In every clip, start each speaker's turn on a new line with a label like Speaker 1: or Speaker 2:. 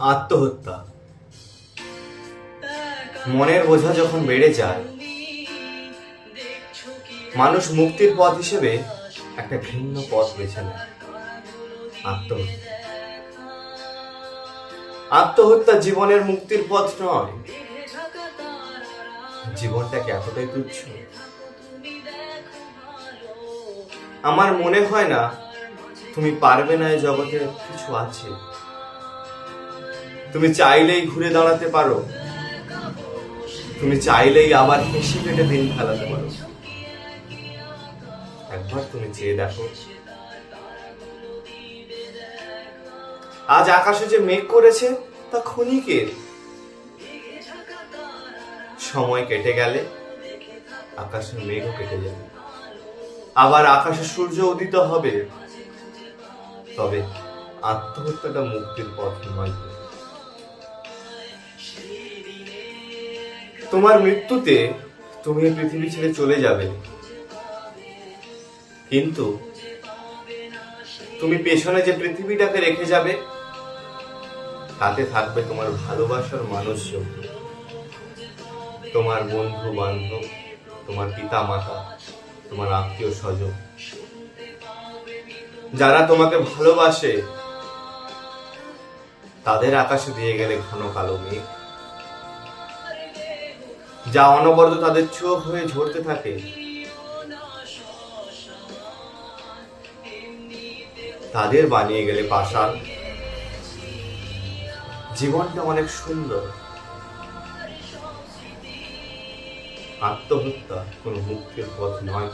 Speaker 1: আত্মহত্যা। মনের বোঝা যখন বেড়ে যায়, মানুষ মুক্তির পথ হিসেবে একটা ভিন্ন পথ বেছে নেয়, আত্মহত্যা। আত্মহত্যা জীবনের মুক্তির পথ নয়, জীবনটাকে এতটাই তুচ্ছ। আমার মনে হয় না তুমি পারবে না এই জগতে কিছু আছে। তুমি চাইলেই ঘুরে দাঁড়াতে পারো। তুমি চাইলেই আবার হেসে কেটে দিন ফেলাতে পারো। একবার তুমি চেয়ে দেখো। আজ আকাশে যে মেঘ করেছে, তা ক্ষণিকের। সময় কেটে গেলে, আকাশের মেঘও কেটে যাবে। আবার আকাশে সূর্য উদিত হবে। তবে আত্মহত্যাটা মুক্তির পথ নয়। তোমার মৃত্যুতে তুমি পৃথিবী ছেড়ে চলে যাবে। কিন্তু তুমি পেছনে যে পৃথিবীটাকে রেখে যাবে, তাতে থাকবে তোমার ভালোবাসার মানুষজন। তোমার বন্ধু বান্ধব, তোমার পিতা মাতা তোমার আত্মীয় স্বজন। যারা তোমাকে ভালোবাসে, তাদের আকাশে দিয়ে গেলে ঘন কালো মেঘ। যা অনবরত তাদের চোখ হয়ে ঝরতে থাকে। তাদের বানিয়ে গেলে পাষাণ। জীবনটা অনেক সুন্দর। আত্মহত্যা কোনো মুক্তির পথ নয়।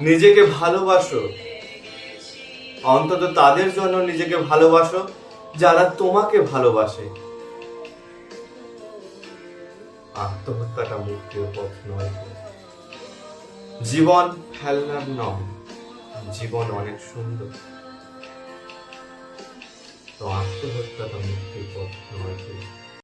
Speaker 1: নিজেকে ভালোবাসো। অন্তত তাদের জন্য নিজেকে ভালোবাসো যারা তোমাকে ভালোবাসে। আত্মহত্যাটা মুক্তির পথ নয়। জীবন ফেলনার নয়, জীবন অনেক সুন্দর। তো আত্মহত্যাটা মুক্তির পথ নয়